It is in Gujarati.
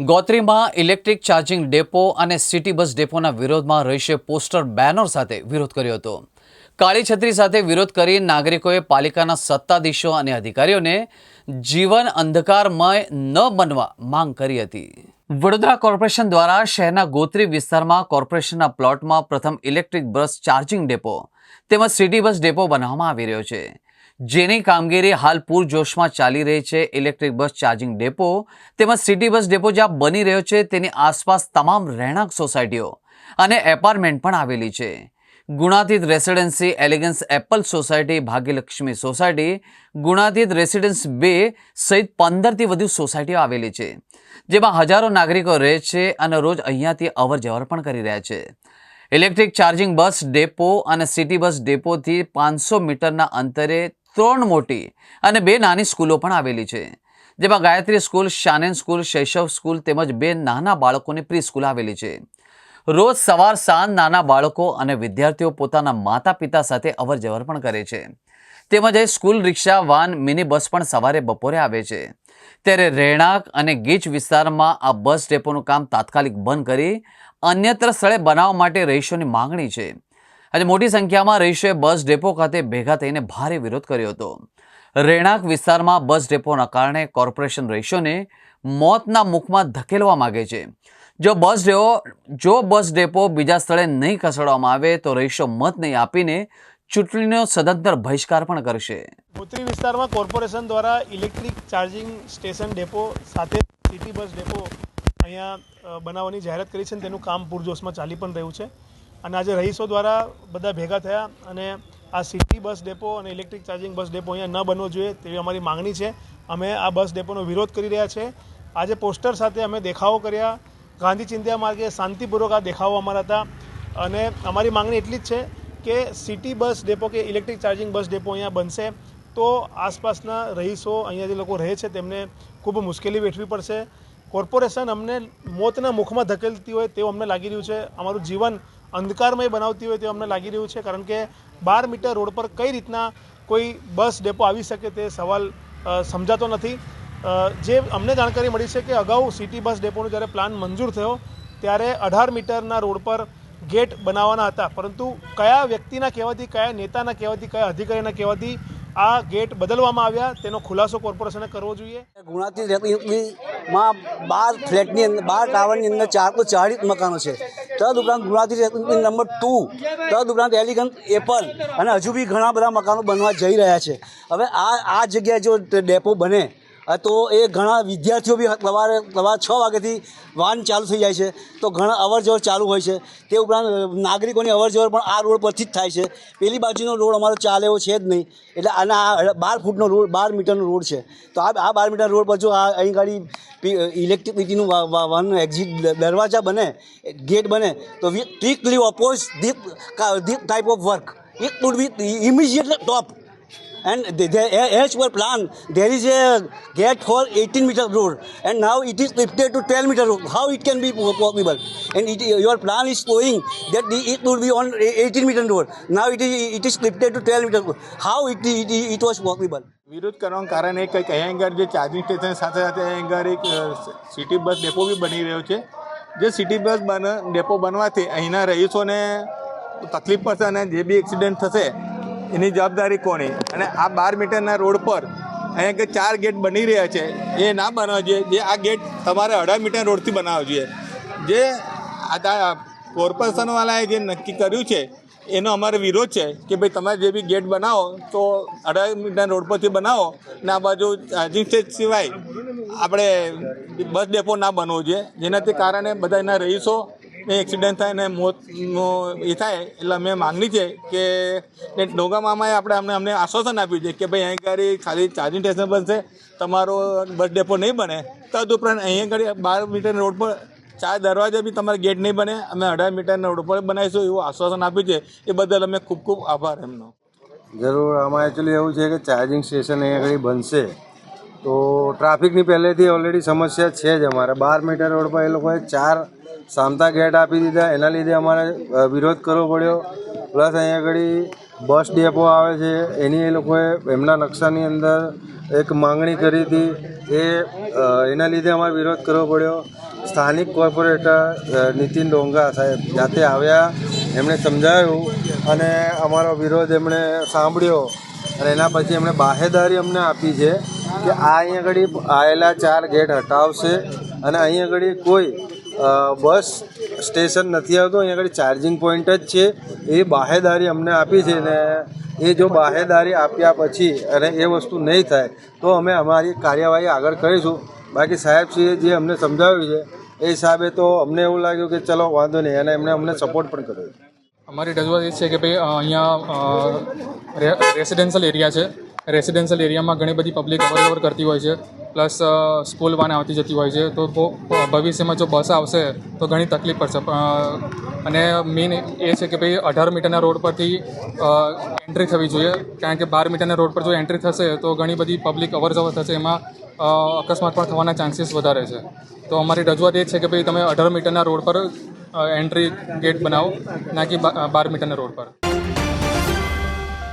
ગોત્રીમાં ઇલેક્ટ્રિક ચાર્જિંગ ડેપો અને સિટી બસ ડેપોના વિરોધમાં રહીશે પોસ્ટર બેનર સાથે વિરોધ કર્યો હતો. કાળી છત્રી સાથે વિરોધ કરી નાગરિકોએ પાલિકાના સત્તાધીશો અને અધિકારીઓને જીવન અંધકારમય ન બનવા માંગ કરી હતી. વડોદરા કોર્પોરેશન દ્વારા શહેરના ગોત્રી વિસ્તારમાં કોર્પોરેશનના પ્લોટમાં પ્રથમ ઇલેક્ટ્રિક બસ ચાર્જિંગ ડેપો તેમજ સિટી બસ ડેપો બનાવવામાં આવી રહ્યો છે. જેની કામગીરી હાલ પૂરજોશમાં ચાલી રહી છે. ઇલેક્ટ્રિક બસ ચાર્જિંગ ડેપો તેમજ સિટી બસ ડેપો જ્યાં બની રહ્યો છે તેની આસપાસ તમામ રહેણાંક સોસાયટીઓ અને એપાર્ટમેન્ટ પણ આવેલી છે. Gunatit residency elegance apple society, Bhagyalakshmi society, Gunatit residence બે સહિત પંદરથી વધુ સોસાયટીઓ આવેલી છે, જેમાં હજારો નાગરિકો રહે છે અને રોજ અહીંયાથી અવર જવર પણ કરી રહ્યા છે. ઇલેક્ટ્રિક ચાર્જિંગ બસ ડેપો અને સિટી બસ ડેપોથી પાંચસો મીટરના અંતરે ત્રણ મોટી અને બે નાની સ્કૂલો પણ આવેલી છે, જેમાં Gayatri school, Shanen school, Shaishav school તેમજ બે નાના બાળકોની પ્રી સ્કૂલ આવેલી છે. રોજ સવાર સાંજ નાના બાળકો અને વિદ્યાર્થીઓ પોતાના માતા પિતા સાથે અવર જવર પણ કરે છે. તેમજ અહીં school rickshaw, van, mini bus પણ સવારે બપોરે આવે છે. ત્યારે રહેણાંક અને ગીચ વિસ્તારમાં આ બસ ડેપોનું કામ તાત્કાલિક બંધ કરી અન્યત્ર સ્થળે બનાવવા માટે રહીશોની માંગણી છે. આજે મોટી સંખ્યામાં રહીશોએ બસ ડેપો ખાતે ભેગા થઈને ભારે વિરોધ કર્યો હતો. રહેણાંક વિસ્તારમાં બસ ડેપોના કારણે કોર્પોરેશન રહીશોને મોતના મુખમાં ધકેલવા માગે છે. જો બસ ડેપો, જો બસ ડેપો બીજા સ્થળે નહીં ખસેડવામાં આવે તો રહીશો મત નહીં આપીને ચૂંટણીનો સદંતર બહિષ્કાર પણ કરશે. ગોત્રી વિસ્તારમાં કોર્પોરેશન દ્વારા ઇલેક્ટ્રિક ચાર્જિંગ સ્ટેશન ડેપો સાથે સિટી બસ ડેપો અહીંયા બનાવવાની જાહેરાત કરી છે તેનું કામ પૂરજોશમાં ચાલી પણ રહ્યું છે. અને આજે રહીશો દ્વારા બધા ભેગા થયા અને આ સિટી બસ ડેપો અને ઇલેક્ટ્રિક ચાર્જિંગ બસ ડેપો અહીંયા ન બનવો જોઈએ તેવી અમારી માગણી છે. અમે આ બસ ડેપોનો વિરોધ કરી રહ્યા છે. આજે પોસ્ટર સાથે અમે દેખાવો કર્યા. ગાંધી ચિંધ્યા માર્ગે શાંતિપૂર્વક આ દેખાવો અમારા હતા. અને અમારી માંગણી એટલી જ છે કે સિટી બસ ડેપો કે ઇલેક્ટ્રિક ચાર્જિંગ બસ ડેપો અહીંયા બનશે તો આસપાસના રહીશો અહીંયા જે લોકો રહે છે તેમને ખૂબ મુશ્કેલી વેઠવી પડશે. કોર્પોરેશન અમને મોતના મુખમાં ધકેલતી હોય તેવું અમને લાગી રહ્યું છે. અમારું જીવન અંધકારમય બનાવતી હોય તે અમને લાગી રહ્યું છે કારણ કે બાર મીટર રોડ પર કઈ રીતના કોઈ બસ ડેપો આવી શકે તે સવાલ સમજાતો નથી જે અમને જાણકારી મળી છે કે અગાઉ સિટી બસ ડેપોનો જ્યારે પ્લાન મંજૂર થયો ત્યારે અઢાર મીટરના રોડ પર ગેટ બનાવવાના હતા પરંતુ કયા વ્યક્તિના કહેવાથી કયા નેતાના કહેવાથી કયા અધિકારીના કહેવાથી આ ગેટ બદલવામાં આવ્યા તેનો ખુલાસો કોર્પોરેશને કરવો જોઈએ ગુણાતી માં બાર ફ્લેટની અંદર બાર ટાવરની અંદર ચાર તો ચાળીસ મકાનો છે તદ ઉપરાંત ગુણાથી રેતની નંબર ટુ. તદ ઉપરાંત એલિગન્ટ એપલ. અને હજુ બી ઘણા બધા મકાનો બનવા જઈ રહ્યા છે. હવે આ આ જગ્યાએ જો ડેપો બને તો એ ઘણા વિદ્યાર્થીઓ બી સવારે સવારે છ વાગ્યાથી વાહન ચાલુ થઈ જાય છે. તો ઘણા અવરજવર ચાલુ હોય છે. તે ઉપરાંત નાગરિકોની અવરજવર પણ આ રોડ પરથી જ થાય છે. પેલી બાજુનો રોડ અમારો ચાલે છે જ નહીં. એટલે આના બાર ફૂટનો રોડ, બાર મીટરનો રોડ છે. તો આ આ બાર મીટર રોડ પર જો આ અહીં ગાડી ઇલેક્ટ્રિસિટીનું વાહન એક્ઝિટ દરવાજા બને ગેટ બને, તો we strictly oppose ધીપ ધીપ type of work it would be immediately top per plan there is a gate for 18 meter road and now it is lifted to 12 meter road how it can be possible and it, your plan is showing that the, it will be on 18 meter road now it is it is lifted to 12 meter road how it, it, it was possible વિરોધ કરવાનું કારણ એ કંઈક અહીંયા આગળ જે ચાર્જિંગ સ્ટેશન સાથે સાથે અહીંયા આગળ એક સિટી બસ ડેપો બી બની રહ્યો છે જે સિટી બસ બન ડેપો બનવાથી અહીંના રહીશોને તકલીફ પડશે અને જે બી એક્સિડન્ટ થશે એની જવાબદારી કોની? અને આ બાર મીટરના રોડ પર અહીંયા કે ચાર ગેટ બની રહ્યા છે, એ ના બનાવવા જોઈએ. જે આ ગેટ તમારે અઢાર મીટર રોડથી બનાવવા જોઈએ. જે આ કોર્પોરેશનવાળાએ જે નક્કી કર્યું છે, એનો અમારો વિરોધ છે કે ભાઈ તમે જે બી ગેટ બનાવો, તો અઢાર મીટર રોડ પરથી બનાવો ને આ બાજુ ચાર્જિંગ સ્ટેજ સિવાય આપણે બસ ડેપો ના બનવો જોઈએ. જેનાથી કારણે બધા એના રહીશો ને એક્સિડન્ટ થાય ને મોતનો એ થાય, એટલે અમે માગણી છે કે ડોગા મામાએ આપણે અમને અમને આશ્વાસન આપ્યું છે કે ભાઈ અહીં આગળ ખાલી ચાર્જિંગ સ્ટેશન બનશે તમારો બસ ડેપો નહીં બને. તદુપરાંત અહીં આગળ બાર મીટર રોડ પર, ચાર દરવાજા બી તમારે ગેટ નહીં બને, અમે અઢાર મીટરના રોડ પર બનાવીશું એવું આશ્વાસન આપ્યું છે. એ બદલ અમે ખૂબ ખૂબ આભાર એમનો. જરૂર આમાં એકચ્યુઅલી એવું છે કે ચાર્જિંગ સ્ટેશન અહીંયા આગળ બનશે. તો ટ્રાફિકની પહેલેથી ઓલરેડી સમસ્યા છે જ અમારે. બાર મીટર રોડ પર એ લોકોએ ચાર સામતા ગેટ આપી દીધા. એના લીધે અમારે વિરોધ કરવો પડ્યો. પ્લસ અહીંયા આગળ બસ ડેપો આવે છે. એની એ લોકોએ એમના નકશાની અંદર એક માંગણી કરી હતી. એ એના લીધે અમારે વિરોધ કરવો પડ્યો. સ્થાનિક કોર્પોરેટર નીતિન ડોંગા સાહેબ જાતે આવ્યા. એમણે સમજાવ્યું અને અમારો વિરોધ એમણે સાંભળ્યો. અને એના પછી એમણે બાહેદારી અમને આપી છે. કે આ અહીં આગળ આવેલા ચાર ગેટ હટાવશે અને અહીં આગળ કોઈ બસ સ્ટેશન નથી આવતું. અહીં આગળ ચાર્જિંગ પોઈન્ટ જ છે. એ બાહેદારી અમને આપી છે ને એ જો બાહેદારી આપ્યા પછી અને એ વસ્તુ નહીં થાય, તો અમે અમારી કાર્યવાહી આગળ કરીશું. બાકી સાહેબશ્રીએ જે અમને સમજાવ્યું છે, એ હિસાબે તો અમને એવું લાગ્યું કે ચલો, વાંધો નહીં. અને એમણે અમને સપોર્ટ પણ કર્યો. અમારી રજૂઆત એ છે કે ભાઈ અહીંયા રેસિડેન્શિયલ એરિયા છે. રેસિડેન્શિયલ એરિયામાં ઘણી બધી પબ્લિક અવરવર કરતી હોય છે. પ્લસ સ્કૂલ વાન આવતી જતી હોય છે. તો ભવિષ્યમાં જો બસ આવશે, તો ઘણી તકલીફ પડશે. અને મેઇન એ છે કે ભાઈ અઢાર મીટરના રોડ પરથી એન્ટ્રી થવી જોઈએ. કારણ કે બાર મીટરના રોડ પર જો એન્ટ્રી થશે, તો ઘણી બધી પબ્લિક અવર જવર થશે. એમાં અકસ્માત પણ થવાના ચાન્સીસ વધારે છે. તો અમારી રજૂઆત એ છે કે ભાઈ તમે અઢાર મીટરના રોડ પર એન્ટ્રી ગેટ બનાવો, ના કે બાર મીટરના રોડ પર.